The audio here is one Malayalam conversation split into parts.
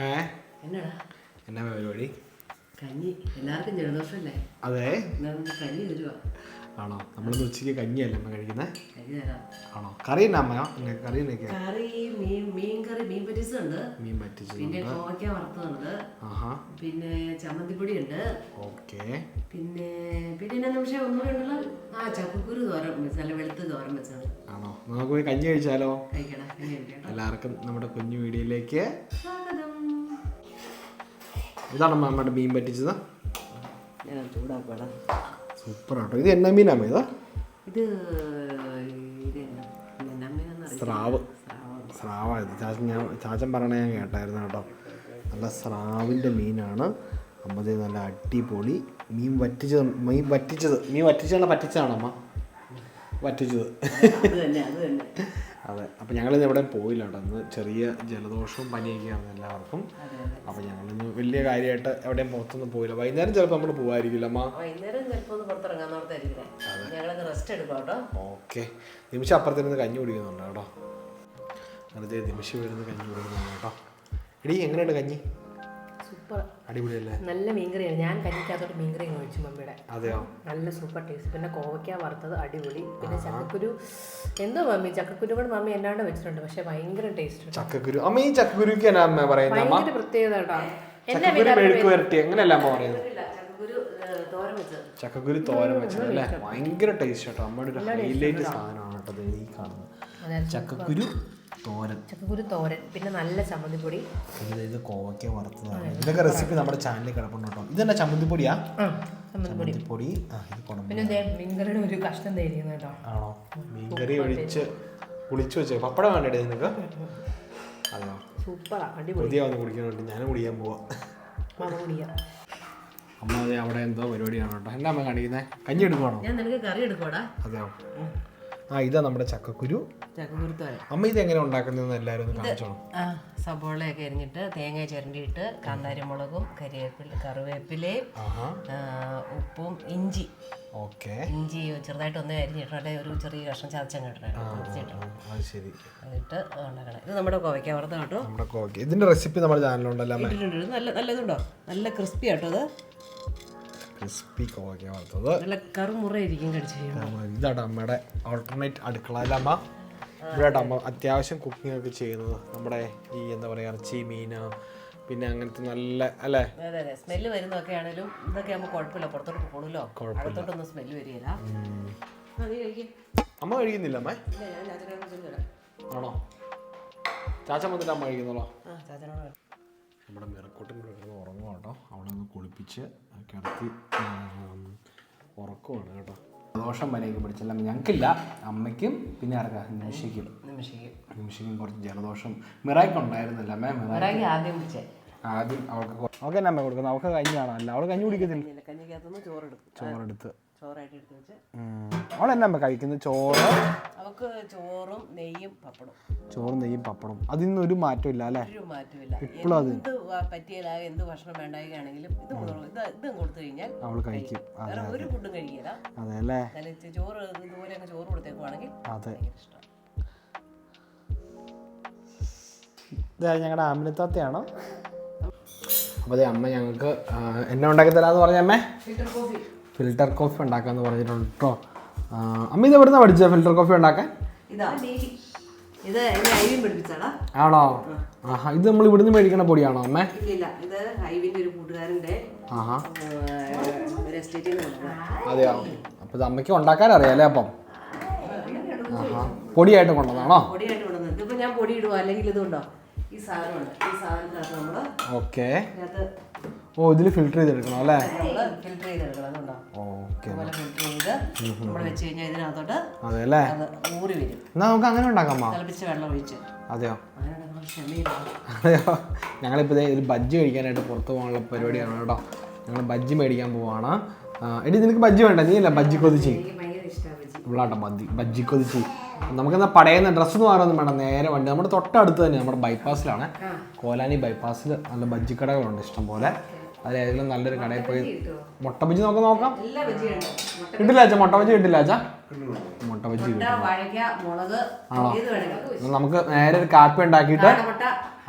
ഏ? എന്നടാ എന്നാ പരിപാടി? കഞ്ഞി. എല്ലാവർക്കും ജലദോഷമല്ലേ അതെ. കഞ്ഞി തരുവാ? ആണോ? നമ്മൾ ഉച്ചയ്ക്ക് കഞ്ഞിയല്ലേ അമ്മ കഴിക്കുന്നത് തരാം. ആണോ? കറി എന്നാ അമ്മ? പിന്നെ കറി എന്നൊക്കെയാ കറി മീൻ മീൻ കറി മീൻ പറ്റിച്ചുണ്ട് മീൻ പറ്റിച്ചത് പിന്നെ കോവയ്ക്ക വറുത്തതുണ്ട്. പിന്നെ ചമ്മന്തിപ്പൊടി ഉണ്ട് ഓക്കെ. പിന്നെ പിന്നെ എന്നാ നിമിഷം ഒന്നുകൂടെ ഉണ്ടല്ലോ? ആ ചക്കക്കുരു തോരൻ വെച്ചാൽ വെളുത്ത് തോരൻ വെച്ചത് ആണോ? നമുക്ക് പോയി കഞ്ഞി കഴിച്ചാലോ? കഴിക്കടാ എല്ലാവർക്കും നമ്മുടെ കുഞ്ഞു വീടിയിലേക്ക് സ്വാഗതം. ഇതാണ് മാമയുടെ മീൻ പറ്റിച്ചത്. സൂപ്പർ ആട്ടോ ഇത് എണ്ണ മീനാ ഇത്? ഇത്. സ്രാവ്. സ്രാവ്. സ്രാവായത്. ചാച്ചൻ ഞാൻ ചാച്ചൻ പറയണേ ഞാൻ കേട്ടായിരുന്നു കേട്ടോ. നല്ല സ്രാവിന്റെ മീനാണ്. അമ്മത് നല്ല അടിപൊളി. മീൻ വറ്റിച്ചത് മീൻ വറ്റിച്ചത് മീൻ വറ്റിച്ചാണ് പറ്റിച്ചതാണോ അമ്മ? വറ്റിച്ചത്. അത്. തന്നെ അത് തന്നെ അതെ അപ്പം ഞങ്ങളിന്ന് എവിടെ പോയില്ല കേട്ടോ ഇന്ന് ചെറിയ ജലദോഷവും പനിയൊക്കെയാണ് എല്ലാവർക്കും. അപ്പോൾ ഞങ്ങളിന്ന് വലിയ കാര്യമായിട്ട് എവിടെയും പുറത്തൊന്നും പോയില്ല. വൈകുന്നേരം ചിലപ്പോൾ നമ്മൾ പോകാതിരിക്കില്ല അമ്മ? വൈകുന്നേരം ഒന്ന് പുറത്തിറങ്ങാൻ ഓർത്തായിരിക്കണേ ഞങ്ങളൊന്ന് റെസ്റ്റ് എടുക്കാം കേട്ടോ. ഓക്കെ. നിമിഷം അപ്പുറത്തിരുന്ന് കഞ്ഞി കുടിക്കുന്നുണ്ട് കേട്ടോ. വെറുതെ നിമിഷം ഇരുന്ന് കഞ്ഞി കുടിക്കുന്നുണ്ട് കേട്ടോ. എടീ എങ്ങനെയുണ്ട് കഞ്ഞി? സൂപ്പർ അടിപൊളിയല്ലേ? നല്ല മീൻകറിയാണ്. ഞാൻ കഞ്ഞിക്കകത്തോട്ട് മീൻകറി കഴിച്ചു മമ്മിയുടെ. അതെയോ? നല്ല സൂപ്പർ ടേസ്റ്റ് പിന്നെ കോവയ്ക്ക വറുത്തത് അടിപൊളി. പിന്നെ ചക്കക്കുരു. എന്തോ മമ്മി? ചക്കക്കുരു കൂടെ മമ്മി എന്നാണ്ട് വെച്ചിട്ടുണ്ട്. പക്ഷെ ഭയങ്കര ടേസ്റ്റ് ചക്കക്കുരു. അമ്മ ഈ ചക്കക്കുരുക്ക് എന്നാ അമ്മ പറയുന്നത് അമ്മ? ഭയങ്കര പ്രത്യേകത കേട്ടോ. അങ്ങനെയല്ല അമ്മ പറയുന്നത് ചക്കക്കുരു തോരൻ വെച്ചത്. അല്ലേ? ഭയങ്കര ടേസ്റ്റ് കേട്ടോ. അമ്മയുടെ ഒരു ഹൈലൈറ്റ് സാധനമാണ് കേട്ടോ ദേ ഈ കാണുന്നത്. ചക്കക്കുരു തോരൻ. ചക്കക്കുരു തോരൻ പിന്നെ നല്ല ചമ്മന്തിപ്പൊടി. ഇത് ഇത് കോവയ്ക്ക വറുത്തതാണ്. ഇതൊക്കെ റെസിപ്പി നമ്മുടെ ചാനലിൽ കിടപ്പുണ്ട് കേട്ടോ. ഇതെന്നാ ചമ്മന്തിപ്പൊടിയാ? ആ ചമ്മന്തിപ്പൊടി. ഇത് പിന്നെ മീൻകറിയുടെ ഒരു കഷ്ണം തേരിക്കുന്നു കേട്ടോ. ആണോ? മീൻകറി ഒഴിച്ച് കുളിച്ചു വെച്ചേ. പപ്പടം വേണ്ടേ നിങ്ങൾക്ക് അതെയോ സൂപ്പറാ അടിപൊളി. പുതിയ വന്ന് കുടിക്കുന്നുണ്ട് ഞാനും കുടിക്കാൻ പോവാ. മറുപടിയാ അമ്മ അതെ അവിടെ എന്തോ പരിപാടിയാണ് കേട്ടോ. എന്നാ അമ്മ കാണിക്കുന്നത് കഞ്ഞി എടുക്കുവാണോ? ഞാൻ നിനക്ക് കറി എടുക്കോടാ അതെയോ? ആ ഇതാ നമ്മുടെ ചക്കക്കുരു. ചക്കക്കുരു തോരൻ അമ്മ ഇത് എങ്ങനെ ഉണ്ടാക്കുന്നതെന്ന് എല്ലാവരും കാണിച്ചോളൂ സബോളയൊക്കെ എരിഞ്ഞിട്ട് തേങ്ങ ചിരണ്ടിയിട്ട് കാന്താരിമുളകും കറിവേപ്പില കറിവേപ്പിലയും ഉപ്പും ഇഞ്ചി. ഓക്കെ. ഇഞ്ചി ചെറുതായിട്ട് ഒന്ന് അരിഞ്ഞിട്ടുണ്ട് ഒരു ചെറിയ കഷ്ണം ചതച്ചങ്ങ് അത് ശരി. ഉണ്ടാക്കണം. ഇത് നമ്മുടെ കോവയ്ക്ക വറുത്ത കേട്ടോ. നമ്മുടെ ഇതിന്റെ റെസിപ്പി നമ്മുടെ ചാനലുണ്ടല്ലോ നല്ല നല്ലതുണ്ടോ? നല്ല ക്രിസ്പി ആട്ടോ ഇത്. ക്രിസ്പി കോവയ്ക്ക വറുത്തത്. നല്ല കറുമുറയിരിക്കും കടിച്ചു ഇതാണ് അമ്മയുടെ ഓൾട്ടർനേറ്റ് അടുക്കളയിലമ്മ ഇവിടെ അമ്മ അത്യാവശ്യം കുക്കിംഗ് ഒക്കെ ചെയ്യുന്നത്. നമ്മുടെ ഈ എന്താ പറയുക ഇറച്ചി മീൻ പിന്നെ അങ്ങനത്തെ നല്ല അല്ലേ? അതെ അതെ. സ്മെല്ല് വരുന്നതൊക്കെ ആണെങ്കിലും ഇതൊക്കെ ആകുമ്പോൾ കുഴപ്പമില്ല. പുറത്തോട്ട് പോകണല്ലോ അകത്തോട്ടൊന്നും സ്മെല്ല് വരികയില്ല. അമ്മ കഴിക്കുന്നില്ല അമ്മേ? ആണോ? ചാച്ച വന്നിട്ട് അമ്മ കഴിക്കുന്നല്ലോ. നമ്മുടെ മിറക്കൂട്ടിന്റെ കിടന്ന് ഉറങ്ങുക കേട്ടോ. അവളെ ഒന്ന് കുളിപ്പിച്ച് കിടത്തി ഉറക്കമാണ് കേട്ടോ. ദോഷം വരെയൊക്കെ പിടിച്ചല്ല. ഞങ്ങൾക്കില്ല. അമ്മയ്ക്കും പിന്നെ ആർക്കാ? നിമിഷയ്ക്കും. നിമിഷിക്ക് നിമിഷയ്ക്കും കുറച്ച് ജലദോഷം. മിറായ്ക്ക് ഉണ്ടായിരുന്നില്ല അമ്മേ. മിറായി ആദ്യം ആദ്യം അവൾക്ക് തന്നെ അമ്മ കൊടുക്കുന്നത്? അവൾക്ക് കഞ്ഞി അല്ല അവൾ കഞ്ഞി കുടിക്കത്തില്ല. ചോറെടുത്ത്. ചോറായിട്ട് എടുത്ത് വെച്ച്. അമ്മ കഴിക്കുന്നത്? ചോറ്? അവക്ക് ചോറും നെയ്യും പപ്പടും ചോറും നെയ്യും പപ്പടും അതിൽ ഒരു മാറ്റം ഇല്ല അല്ലേ? ഒരു മാറ്റമില്ല. ഇപ്പോഴും അത്. എന്ത് വ- എന്ത് ഭക്ഷണം വേണ്ടാവുകയാണെങ്കിലും ഇത് മുതൽ ഇത് ഇതും കൊടുത്തു കഴിഞ്ഞാൽ അവൾ കഴിക്കും. വേറെ ഒരു ഫുഡും കഴിക്കില്ല. അതെ അല്ലേ ഇച്ചിരി ചോറ് ഇതുപോലെ അങ്ങ് ചോറ് കൊടുത്തേക്കുവാണെങ്കിൽ അതെ. ഭയങ്കര ഇഷ്ടം. ഇത് ഞങ്ങളുടെ ആമിനത്താത്തയാണോ അപ്പോൾ അതെ അമ്മ ഞങ്ങൾക്ക് ആ, എന്നെ ഉണ്ടാക്കി തരാമെന്ന് പറഞ്ഞ അമ്മേ. ഫിൽറ്റർ കോഫി ഫിൽറ്റർ കോഫി ഉണ്ടാക്കാമെന്ന് പറഞ്ഞിട്ടുണ്ട് കേട്ടോ അമ്മ ഇത് എവിടുന്ന പഠിച്ച ഫിൽട്ടർ കോഫി ഉണ്ടാക്കാൻ? ആണോ? ആഹാ ഇത് നമ്മൾ ഇവിടുന്ന് മേടിക്കണ പൊടിയാണോ അമ്മേ? ഇത് ഒരു ആഹാ. അതെയോ? അപ്പൊ ഇത് അമ്മയ്ക്ക് ഉണ്ടാക്കാൻ അറിയാലേ അപ്പം? ആഹാ. പൊടിയായിട്ട് കൊണ്ടുവന്നാണോ പൊടിയായിട്ട് കൊണ്ടുവന്നത്. ഞാൻ പൊടി ഇടുവോ? അല്ലെങ്കിൽ ഇതുണ്ടോ ഈ സാധനമുണ്ട്. ഈ സാധനത്തിനകത്ത് നമ്മൾ ഓക്കെ. ഓ ഇതിൽ ഫിൽറ്റർ ചെയ്തെടുക്കണം അല്ലേ? ഫിൽറ്റർ ചെയ്തെടുക്കണം അതുകൊണ്ടാണ് ഓക്കെ അതുപോലെ ഫിൽറ്റർ ചെയ്ത് നമ്മൾ വെച്ച് കഴിഞ്ഞാൽ ഇതിനകത്തോട്ട് അതെ അല്ലേ? അത് ഊറി വരും. എന്നാ നമുക്ക് അങ്ങനെ ഉണ്ടാക്കാമോ തിളപ്പിച്ച വെള്ളം ഒഴിച്ച്. അതെയോ? അതെയോ? ഞങ്ങളിപ്പോൾ ഇതേ ഒരു ബജ്ജി കഴിക്കാനായിട്ട് പുറത്ത് പോകാനുള്ള പരിപാടിയാണ് കേട്ടോ. ഞങ്ങൾ ബജ്ജി മേടിക്കാൻ പോവാണ്. എടി നിനക്ക് ബജ്ജി വേണ്ട. നീ അല്ല ബജ്ജി കൊതിച്ചി. ഉള്ളാട്ടോ ബജ്ജി. ബജ്ജി? കൊതിച്ചി. നമുക്കെന്നാ പടയുന്ന ഡ്രസ്സ് എന്ന് പറയുന്നത് വേണ്ട. നേരെ വണ്ടി. നമ്മുടെ തൊട്ടടുത്ത് തന്നെ നമ്മുടെ ബൈപ്പാസിലാണ് കോലാനി ബൈപ്പാസിൽ നല്ല ബജ്ജിക്കടകളുണ്ട് ഇഷ്ടംപോലെ. ഇഷ്ടം പോലെ അതിലേതെങ്കിലും നല്ലൊരു കടയിൽ പോയി മുട്ട ബജ്ജി നമുക്ക് നോക്കാം. കിട്ടില്ല അച്ഛാ മുട്ട ബജ്ജി കിട്ടില്ല അച്ഛാ. മുട്ട ബജ്ജി ആണോ? നമുക്ക് നേരെ ഒരു കാപ്പി ഉണ്ടാക്കിയിട്ട്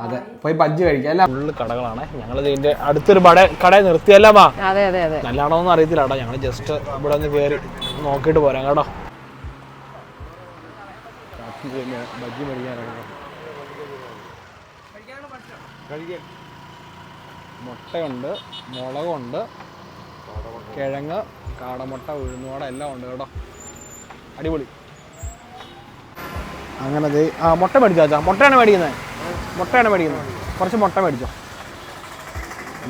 അതെ പോയി ബജ്ജി കഴിക്കാം. അല്ല ഫുള്ള് കടകളാണ്. ഞങ്ങൾ ഇതിന്റെ അടുത്തൊരു കട കടയിൽ നിർത്തിയല്ല മാ അതെ അതെ അതെ. നല്ലതാണോന്ന് അറിയത്തില്ല കേട്ടോ. ഞങ്ങൾ ജസ്റ്റ് ഇവിടെ ഒന്ന് കയറി നോക്കിയിട്ട് പോരാം കേട്ടോ. ബജ്ജി മേടിക്കാനാണ്. മുട്ടയുണ്ട് മുളകുണ്ട് കിഴങ്ങ് കാടമുട്ട ഉഴുന്നുവട എല്ലാം ഉണ്ട് കേട്ടോ. അടിപൊളി. അങ്ങനെ ആ മുട്ട മേടിച്ചോ ചാ മുട്ടയാണ് മേടിക്കുന്നത് മുട്ടയാണ് മേടിക്കുന്നത് കുറച്ച് മുട്ട മേടിച്ചോ.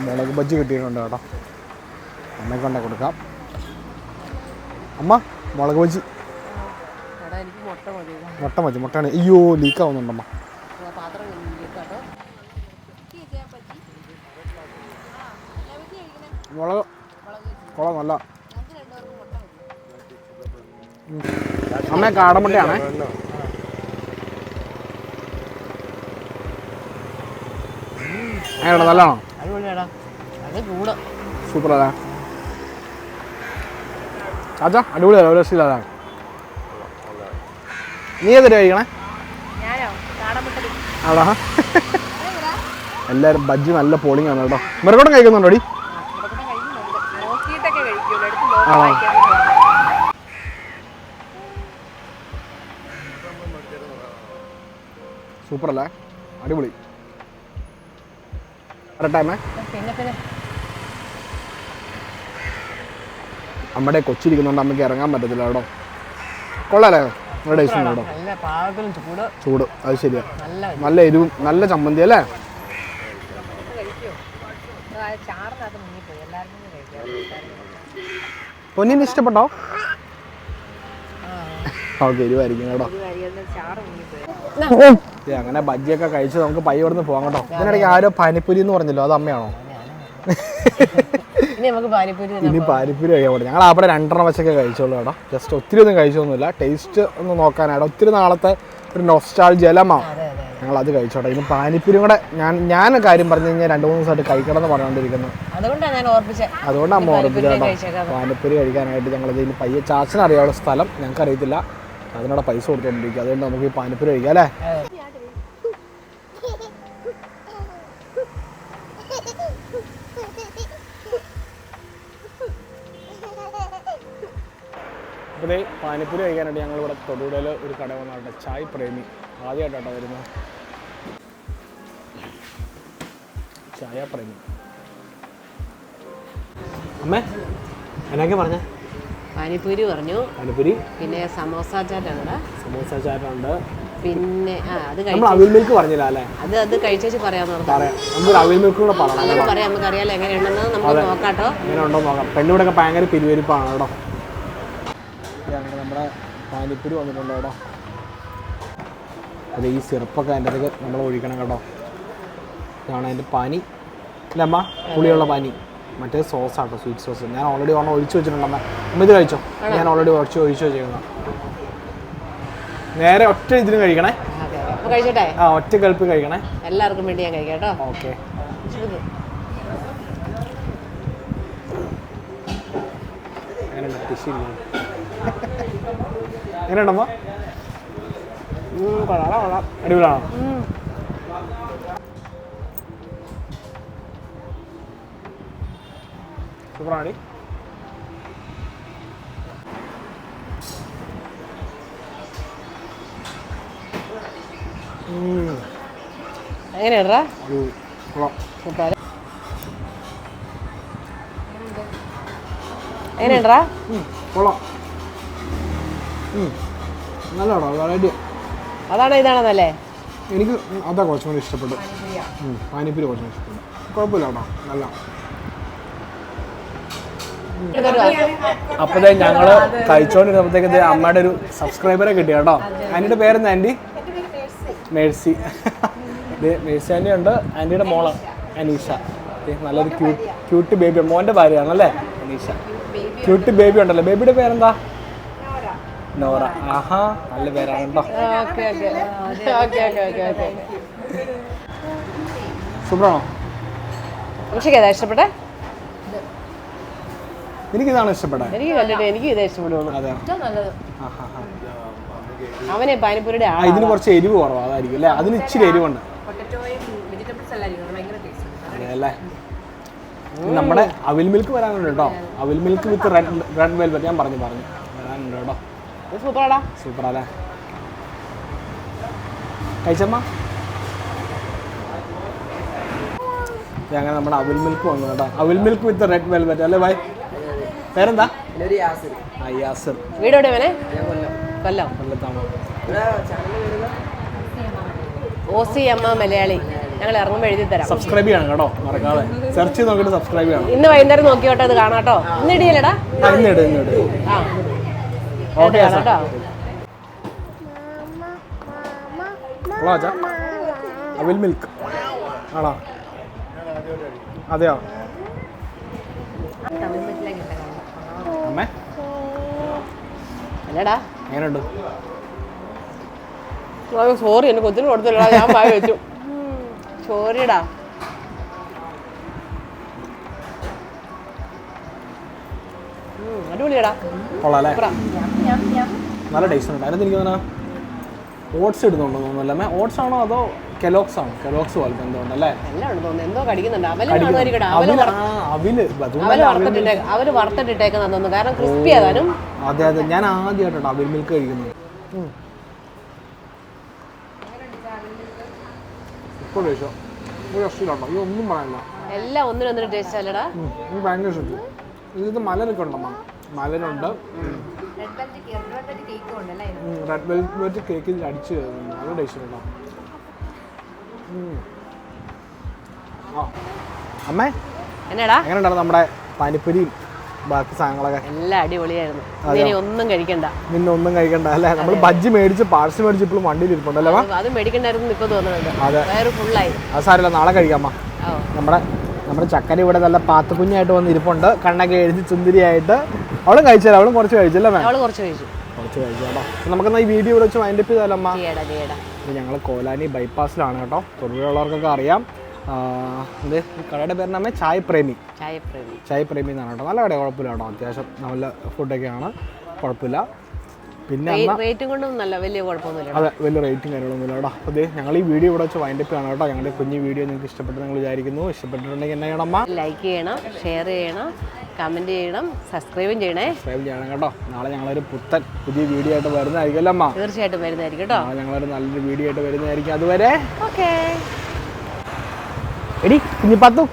മുളക് ബജ്ജി കിട്ടിയിട്ടുണ്ട് കേട്ടോ. അമ്മയ്ക്ക് കൊണ്ടേ കൊടുക്കാം. അമ്മ മുളക് ബജ്ജി. മുട്ട മതി. മുട്ട മതി മുട്ടയാണ്. അയ്യോ ലീക്ക് ആവുന്നുണ്ടമ്മ ആ പാത്രം കേട്ടോ മുളക്. കുളം നല്ല. അമ്മ കാടമുട്ടയാണേ. എങ്ങനെയാണ് നല്ലതാണോ? അത് സൂപ്പർ അല്ലേ ചാച്ചാ അടിപൊളിയല്ല ഒരു രക്ഷയില്ല നീ ഏതൊരു കഴിക്കണേ? ആടാ എല്ലാവരും ബജ്ജി നല്ല പോളിംഗ് ആണ് കേട്ടോ. മെറുകോട്ടം കഴിക്കുന്നുണ്ടോ സൂപ്പർ അല്ലേ അടിപൊളി. ടൈമേ പിന്നെ പിന്നെ അമ്മയുടെ കൊച്ചിരിക്കുന്നുണ്ട് അമ്മയ്ക്ക് ഇറങ്ങാൻ പറ്റത്തില്ല കേട്ടോ. കൊള്ളാലേ? നല്ല ടേസ്റ്റ് കേട്ടോ ചൂട്. അത് ശരിയാ. നല്ല നല്ല എരിവും നല്ല ചമ്മന്തി അല്ലേ ചാറിനകത്ത് മുങ്ങിപ്പോയി എല്ലാവർക്കും കഴിക്കാം പൊന്നിന് ഇഷ്ടപ്പെട്ടോ? ഓക്കെ എരിവായിരിക്കും കേട്ടോ. അങ്ങനെ ബജ്ജിയൊക്കെ കഴിച്ച് നമുക്ക് പയ്യ ഇവിടുന്ന് പോകാം കേട്ടോ. ഇതിനിടയ്ക്ക് ആരോ പാനിപ്പുരി എന്ന് പറഞ്ഞല്ലോ അത് അമ്മയാണോ? ഇനി പാനിപ്പൂരി ഇനി പാനിപ്പൂരി കഴിക്കാൻ പറ്റും ഞങ്ങൾ അവിടെ രണ്ടെണ്ണം വെച്ചൊക്കെ കഴിച്ചോളൂ കേട്ടോ. ജസ്റ്റ് ഒത്തിരി ഒന്നും കഴിച്ചൊന്നുമില്ല. ടേസ്റ്റ് ഒന്ന് നോക്കാനായിട്ട് ഒത്തിരി നാളത്തെ ഒരു നൊസ്റ്റാൾ ജലമാ അതെ അതെ ഞങ്ങൾ അത് കഴിച്ചോട്ടെ. ഇനി പാനിപ്പൂരി കൂടെ ഞാൻ ഞാൻ കാര്യം പറഞ്ഞു കഴിഞ്ഞാൽ രണ്ട് മൂന്ന് ദിവസമായിട്ട് കഴിക്കണം എന്ന് പറഞ്ഞുകൊണ്ടിരിക്കുന്നു അതുകൊണ്ട് അമ്മ ഓർമ്മിപ്പിച്ച പാനിപ്പൂരി കഴിക്കാനായിട്ട് ഞങ്ങൾ ഇതിന് പയ്യെ ചാച്ചനറിയാവുന്ന സ്ഥലം ഞങ്ങൾക്ക് അറിയത്തില്ല അതിനോട് പൈസ കൊടുത്തുകൊണ്ടിരിക്കുക അതുകൊണ്ട് നമുക്ക് ഈ പാനിപ്പൂരി കഴിക്കാം അല്ലേ? ദേ പാനിപ്പൂരി കഴിക്കാനായിട്ട് ഞങ്ങൾ ഇവിടെ തൊടുപുഴയിൽ ഒരു കട വന്നാട്ടെ ചായ് പ്രേമി. ആദ്യമായിട്ടാട്ടോ വരുന്നത്. ചായ പ്രേമി. അമ്മേ എന്നൊക്കെ പറഞ്ഞേ? പാനിപ്പൂരി പറഞ്ഞു. പാനിപ്പൂരി? പിന്നെ സമോസ ചാറ്റാണ് സമോസ ചാറ്റുണ്ട് പിന്നെ ആ അത് കഴി നമ്മൾ അവിൽ മിൽക്ക് പറഞ്ഞില്ല അല്ലേ? അത് അത് കഴിച്ചു പറയാന്ന് പറഞ്ഞു. പറയാം. നമുക്ക് അവിൽ മിൽക്ക് കൂടെ പറയണം. അങ്ങനെ പറയാം. നമുക്ക് അറിയാലോ എങ്ങനെയുണ്ടെന്ന് നമുക്ക് നോക്കാട്ടോ നോക്കാം പെണ്ണിവിടെയൊക്കെ ഭയങ്കര പിരിവരിപ്പാണ് കേട്ടോ. ഇത് അങ്ങനെ നമ്മുടെ പാനിപ്പൂരി വന്നിട്ടുണ്ട് കേട്ടോ. അത് ഈ സിറപ്പൊക്കെ അതിന്റെ അതൊക്കെ നമ്മൾ ഒഴിക്കണം കേട്ടോ. ഇതാണ് അതിന്റെ പാനി. അല്ലമ്മ പുളിയുള്ള പാനി. മറ്റേ സോസ് ആട്ടോ സ്വീറ്റ് സോസ് ഞാൻ ഓൾറെഡി ഒരെണ്ണം ഒഴിച്ചു വെച്ചിട്ടുണ്ടമ്മ അമ്മ. ഇത് കഴിച്ചോ? ഞാൻ ഓൾറെഡി ഒഴിച്ച് ഒഴിച്ച് വെച്ചേക്കുന്ന നേരെ ഒറ്റ ഇതിന് കഴിക്കണേ. കഴിച്ചോട്ടെ? ആ ഒറ്റ കൽപ്പ് കഴിക്കണേ. എല്ലാവർക്കും വേണ്ടി ഞാൻ കഴിക്കാം കേട്ടോ. ഓക്കെ. ടിഷ്യൂ എങ്ങനെയുണ്ടമ്മ? കൊള്ളാം കൊള്ളാം അടിപൊളിയാണോ. സൂപ്പറാണി എങ്ങനെയാടാ സൂപ്പർ. എങ്ങനെയാടാ കൊള്ളാം. നല്ലതാണോ വെറൈറ്റി അതാണോ ഇതാണെന്നല്ലേ എനിക്ക് അതാ കുറച്ചും കൂടി ഇഷ്ടപ്പെട്ടു പാനിപ്പൂരി കുറച്ചും ഇഷ്ടപ്പെട്ടു കുഴപ്പമില്ല കേട്ടോ നല്ല. അപ്പോഴേ ഞങ്ങൾ കഴിച്ചോണ്ടിരുന്നപ്പോഴത്തേക്ക് അമ്മയുടെ ഒരു സബ്സ്ക്രൈബറെ കിട്ടി കേട്ടോ. ആന്റിയുടെ പേരെന്താ ആന്റി മേഴ്സി. മേഴ്സി ആന്റി ഉണ്ട്. ആന്റിയുടെ മോൾ അനീഷ. നല്ലൊരു ക്യൂട്ട് ക്യൂട്ട് ബേബി മോന്റെ ഭാര്യയാണല്ലേ അനീഷ. ക്യൂട്ട് ബേബി ഉണ്ടല്ലോ. ബേബിയുടെ പേരെന്താ? നോറ. ആഹാ നല്ല പേരാണ് കേട്ടോ okay okay. Okay okay okay okay. സൂപ്പറാണോ പക്ഷേ ഏതാ ഇഷ്ടപ്പെട്ടെ? എനിക്കിതാണ് ഇഷ്ടപ്പെട്ടത് എനിക്ക് കണ്ടിട്ട് എനിക്ക് ഇതേ ഇഷ്ടപ്പെടുള്ളൂ. അതെ. ആഹാ അവനെ പാനിപ്പൂരിയുടെ ആ ഇതിന് കുറച്ച് എരിവ് കുറവാണ് അതായിരിക്കും അല്ലേ? അതിന് ഇച്ചിരി എരിവുണ്ട്. അല്ലേ? നമ്മുടെ അവിൽ മിൽക്ക് വരാനുണ്ട് കേട്ടോ അവിൽ milk with red red velvet ഞാൻ പറഞ്ഞു പറഞ്ഞു. സൂപ്പറാടാ. സൂപ്പർ അല്ലേ കഴിച്ചമ്മ അങ്ങനെ നമ്മുടെ അവിൽ മിൽക്ക് വന്നു കേട്ടോ. അവിൽ മിൽക്ക് വിത്ത് റെഡ് വെൽവെറ്റ് അല്ലേ ബൈ? പേരെന്താ? ആ, യാസിർ. വീട് എവിടെ വേണേ കൊല്ലം. കൊല്ലത്താമോ ഒ സി എ മലയാളി. ഞങ്ങൾ ഇറങ്ങുമ്പോൾ എഴുതി തരാം. സബ്സ്ക്രൈബ് ചെയ്യണം കേട്ടോ മറക്കാതെ. സെർച്ച് ചെയ്ത് നോക്കിയിട്ട് സബ്സ്ക്രൈബ് ചെയ്യണം. ഇന്ന് വൈകുന്നേരം നോക്കിയോട്ടെ അത് കാണാട്ടോ ഇന്ന് ഇടിയല്ലടാ? ആ, ഇന്നിട് ഇന്നിട് ആ ഓക്കെ കാണാം കേട്ടോ ഹലോ അച്ഛാ അവിൽ മിൽക്ക്. ആണോ? അതെയോ? അമ്മേ. അല്ലടാ. എങ്ങനെയുണ്ട്? സോറി എന്റെ കൊച്ചിന് കൊടുത്തില്ല ഞാൻ വായി വെച്ചു. സോറിടാ അടിപൊളിയടാ. കൊള്ളാം അല്ലേ. നല്ല ടേസ്റ്റ് ഉണ്ട്. അതിനകത്ത് എനിക്ക് തോന്നുന്നു ഓട്സ് ഇടുന്നുണ്ടോ തോന്നുന്നില്ല അല്ലേ? ഓട്സ് ആണോ അതോ കെലോക്സ് ആണ്? കെലോക്സ് പോലത്തെ എന്തോ അല്ലേ? എന്തോ കടിക്കുന്നുണ്ട്. അവർ വറുത്തിട്ടേക്കുന്ന കാരണം ക്രിസ്പി ആകാനും അതെ അതെ. ഞാൻ ആദ്യമായിട്ടോ അവിൽ മിൽക്ക് കഴിക്കുന്നത്. എല്ലാം ഒന്നിനൊന്നിനും ടേസ്റ്റ് അല്ലടാ. ഭയങ്കര ഇത് മലരൊക്കെ ഉണ്ടമ്മ മലരുണ്ട്. റെഡ് വെൽവെറ്റ് കേക്കിൽ അടിച്ച് കയറുന്നുണ്ട് നല്ല ടേസ്റ്റ് ഉണ്ടോ? അമ്മേ എന്നാടാ? എങ്ങനെ ഉണ്ടായിരുന്നു നമ്മുടെ പാനിപ്പൂരിയും ബാക്കി സാധനങ്ങളൊക്കെ? എല്ലാം അടിപൊളിയായിരുന്നു. ഇനി ഒന്നും കഴിക്കണ്ട. നിന്നെ ഒന്നും കഴിക്കണ്ട അല്ലേ? നമ്മൾ ബജ്ജി മേടിച്ച് പാഴ്സൽ മേടിച്ച് ഇപ്പോഴും വണ്ടിയിൽ ഇരിപ്പുണ്ടല്ലേ? അത് മേടിക്കണ്ടായിരുന്നു ഇപ്പൊ തോന്നുന്നുണ്ട്. അതെ. ഫുൾ ഫുള്ളായി അത് സാരമില്ല നാളെ കഴിക്കാമ്മ ഓ. നമ്മുടെ നമ്മുടെ ചക്കര ഇവിടെ നല്ല പാത്തുകുഞ്ഞായിട്ട് വന്ന് ഇരിപ്പുണ്ട് കണ്ണൊക്കെ എഴുതി ചുന്തിരിയായിട്ട്. അവളും കഴിച്ചാൽ അവളും കുറച്ച് കഴിച്ചല്ലേ മാം അവൾ കുറച്ച് കഴിച്ചു. കുറച്ച് കഴിച്ചു. കേട്ടോ അപ്പോൾ നമുക്കെന്നാ ഈ വീഡിയോ ഇവിടെ വെച്ച് വൈൻഡപ്പ് ചെയ്താലമ്മ ചെയ്യടാ ചെയ്യടാ. ഞങ്ങൾ കോലാനി ബൈപ്പാസിലാണ് കേട്ടോ. തൊഴിലുള്ളവർക്കൊക്കെ അറിയാം. എന്ത്? കടയുടെ പ്രേമി ചായ പ്രേമി ചായ പ്രേമി എന്നാണ് കേട്ടോ. നല്ല കട കുഴപ്പമില്ല കേട്ടോ. അത്യാവശ്യം നല്ല ഫുഡൊക്കെയാണ് കുഴപ്പമില്ല. പിന്നെ റേറ്റും കൊണ്ടും നല്ല വലിയ കുഴപ്പമൊന്നുമില്ല അതെ വലിയ റേറ്റിംഗ് കാര്യങ്ങളൊന്നുമില്ല കേട്ടോ. അപ്പോൾ ഞങ്ങൾ ഈ വീഡിയോ ഇവിടെ വെച്ച് വൈൻഡപ്പ് ചെയ്യണം കേട്ടോ. ഞങ്ങളുടെ കുഞ്ഞു വീഡിയോ നിങ്ങൾക്ക് ഇഷ്ടപ്പെട്ടു നിങ്ങൾ വിചാരിക്കുന്നു. ഇഷ്ടപ്പെട്ടിട്ടുണ്ടെങ്കിൽ എന്നാ ചെയ്യണം ലൈക്ക് ചെയ്യണം ഷെയർ ചെയ്യണം കമന്റ് ചെയ്യണം സബ്സ്ക്രൈബും ചെയ്യണേ. സബ്സ്ക്രൈബ് ചെയ്യണം കേട്ടോ. നാളെ ഞങ്ങളൊരു പുത്തൻ പുതിയ വീഡിയോ ആയിട്ട് വരുന്നതായിരിക്കും അല്ലേ അമ്മ. തീർച്ചയായിട്ടും വരുന്നതായിരിക്കും കേട്ടോ. നാളെ ഞങ്ങളൊരു നല്ലൊരു വീഡിയോ ആയിട്ട് വരുന്നതായിരിക്കും. അതുവരെ ഓക്കെ എടി കുഞ്ഞിപ്പാത്തു.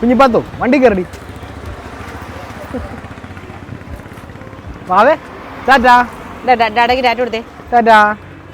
കുഞ്ഞിപ്പാത്തു വണ്ടി കയറടി. വാവേ ടാറ്റാ. ഡാഡയ്ക്ക് ഡാറ്റ കൊടുത്തേ. ടാറ്റാ